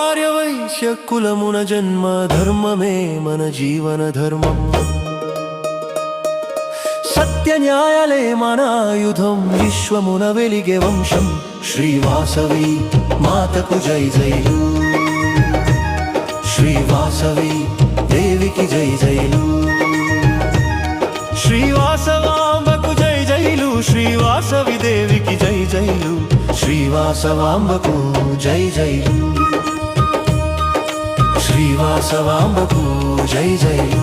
వైశ్య కులమున జన్మ ధర్మమే మన జీవన ధర్మం. సత్య న్యాయలే మన ఆయుధం విశ్వమున వెలిగే వంశం. శ్రీవాసవి మాతకు జై జైలు శ్రీవాసవి దేవికి జై జైలు శ్రీవాసవాంబకు జై జైలు శ్రీవాసవి దేవికి జై జైలు శ్రీవాసవాంబకు జై జైలు శ్రీవాసవాంబకు జై జైలు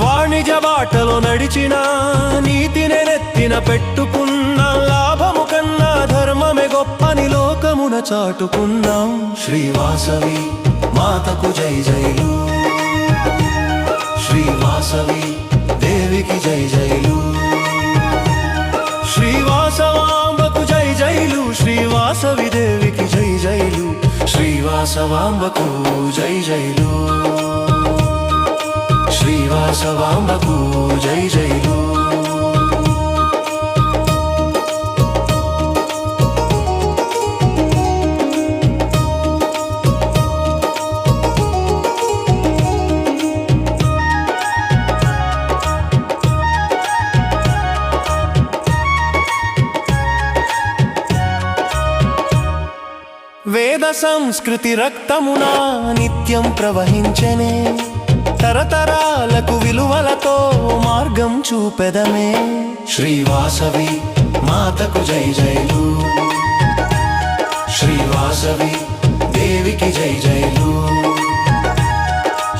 వాణిజ్య బాటలో నడిచిన నీతిని నెత్తిన పెట్టుకున్న లాభము కన్నా ధర్మమే గొప్పని లోకమున చాటుకున్నాం. శ్రీవాసవి మాతకు జై జైలు శ్రీవాసవి దేవికి జై జైలు శ్రీవాసవాంబకు జై జైలు శ్రీవాసవి దేవికి శ్రీవాసవాంబకు జై జైలు. శ్రీవాసవాంబకు జై జైలు. వేద సంస్కృతి రక్తమున నిత్యం ప్రవహించనే. తరతరాలకు విలువలతో మార్గం చూపెదమే. శ్రీవాసవి మాతకు జై జైలు. శ్రీవాసవి దేవికి జై జైలు.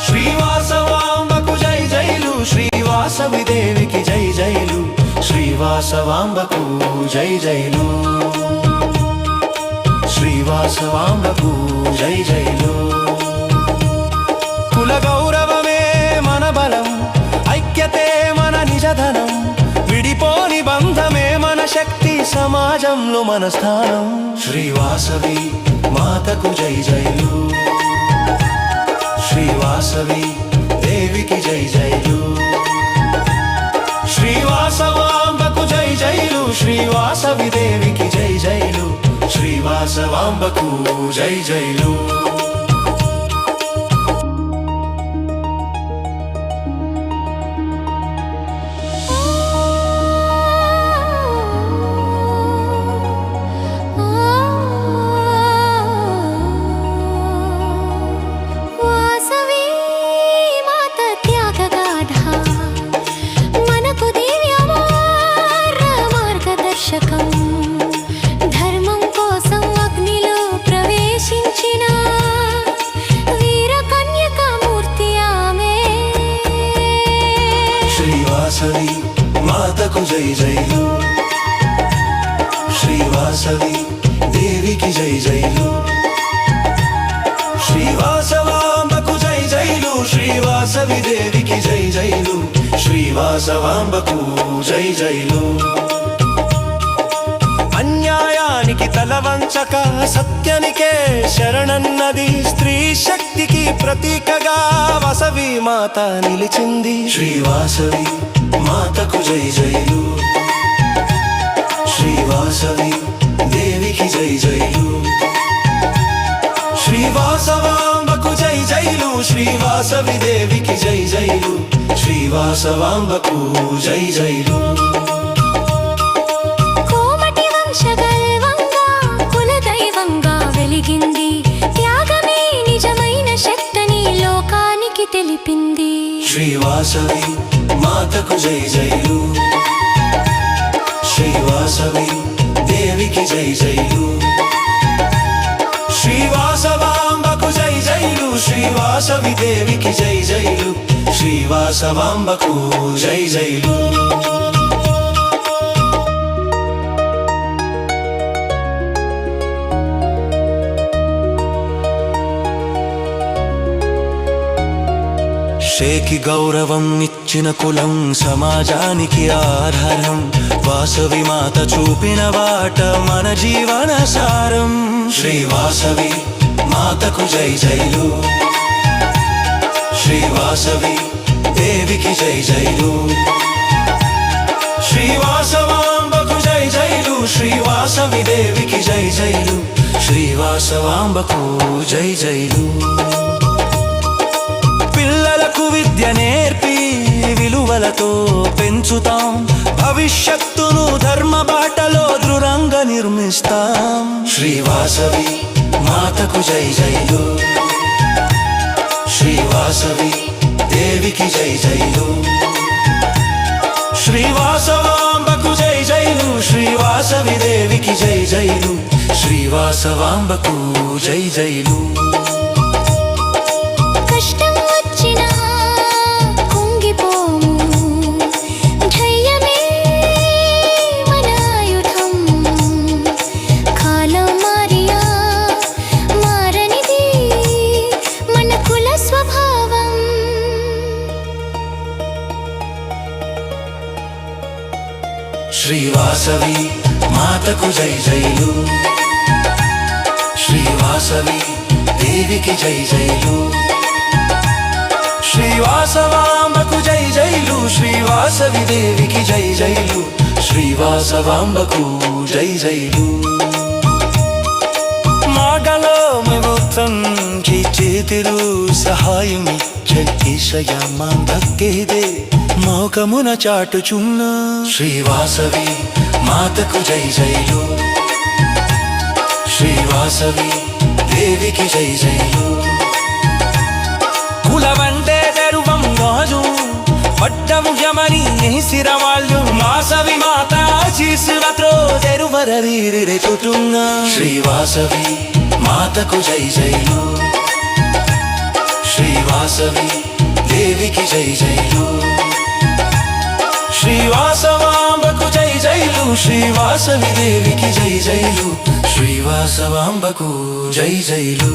శ్రీవాసవాంబకు జై జైలు. శ్రీవాసవి దేవికి జై జైలు. శ్రీవాసవాంబకు జై జైలు. శ్రీవాసవాంబకు జై జైలో. కుల గౌరవమే మన బలం ఐక్యతే మన నిజధనం విడిపోని బంధమే మన శక్తి సమాజంలో మన స్థానం. శ్రీవాసవి మాతకు జై జైలు. శ్రీవాసవి దేవికి జై జైలు. శ్రీవాసవాంబకు జై జైలు శ్రీవాసవి దేవికి జై జైలు. శ్రీవాసవాంబకు జై జైలు వాసవి వాసవి దేవికి జై జైలు. శ్రీవాసవాంబకు జై జైలు. శ్రీవాసవి దేవికి జై జైలు. శ్రీవాసవాంబకు జై జైలు. అన్యాయానికి తలవంచక సత్యనికే శరణన్నది స్త్రీ శక్తికి ప్రతీకగా వసవి మాత నిలిచింది. శ్రీవాసవి మాతకు జై జైలు. శ్రీవాసవి జై జైలు. శ్రీవాసవాంబకు జై జైలు. శ్రీవాసవి దేవికి జై జైలు. శ్రీవాసవాంబకు జై జైలు. కోమటి వంశగల్వంగా కులదైవంగా వెలిగింది. త్యాగమే నిజమైన శక్తని లోకానికి తెలిపింది. శ్రీవాసవి మాతకు జై జైలు. శ్రీవాసవి శ్రీకి జై జైలు. శ్రీవాసవాంబకు జై జైలు. శ్రీవాసవి దేవికి జై జైలు. శ్రీవాసవాంబకు జై జైలు. షేకి గౌరవం ఇచ్చిన కులం సమాజానికి ఆధారం. వాసవి మాత చూపిన వాట మన జీవన సారం. శ్రీవాసవి మాతకు జై జైలు. శ్రీవాసవి దేవికి జై జైలు. శ్రీవాసవాంబకు జై జైలు. శ్రీవాసవి దేవికి జై జైలు. శ్రీవాసవాంబకు జై జైలు. విద్య నేర్పి విలువలతో పెంచుతాం. భవిష్యత్తును ధర్మ బాటలో దృఢంగా నిర్మిస్తాం. శ్రీవాసవి మాతకు జై జైలు శ్రీవాసవి దేవికి జై జైలు శ్రీవాసవాంబకు జై జైలు శ్రీవాసవి దేవికి జై జైలు శ్రీవాసవాంబకు జై జైలు శ్రీవాసవి మాతకు జై జైలు. శ్రీవాసవి దేవికి జై జైలు. శ్రీవాసవాంబకు జై జైలు శ్రీవాసవి దేవికి జై జైలు. శ్రీవాసవాంబకు జై జైలు. మాటలో ప్రభుత్వం చేతిరు సహాయం ఈశయమా దక్కేదే మౌకమున చాటుచున్న శ్రీవాసవి మాతకు జై జైలు. శ్రీవాసవి దేవికి జై జైలు. కులవంటే గర్వం రాజు పట్టము యమని సిరవాళ్ళు మాసవి మాత శిశువత్రో తెరువరవీరెతుటున్న శ్రీవాసవి మాతకు జై జైలు. శ్రీవాసవి దేవికి జై జైలు శ్రీవాసవాంబకు జై జైలు శ్రీవాసవి దేవికి జై జైలు శ్రీవాసవాంబకు జై జైలు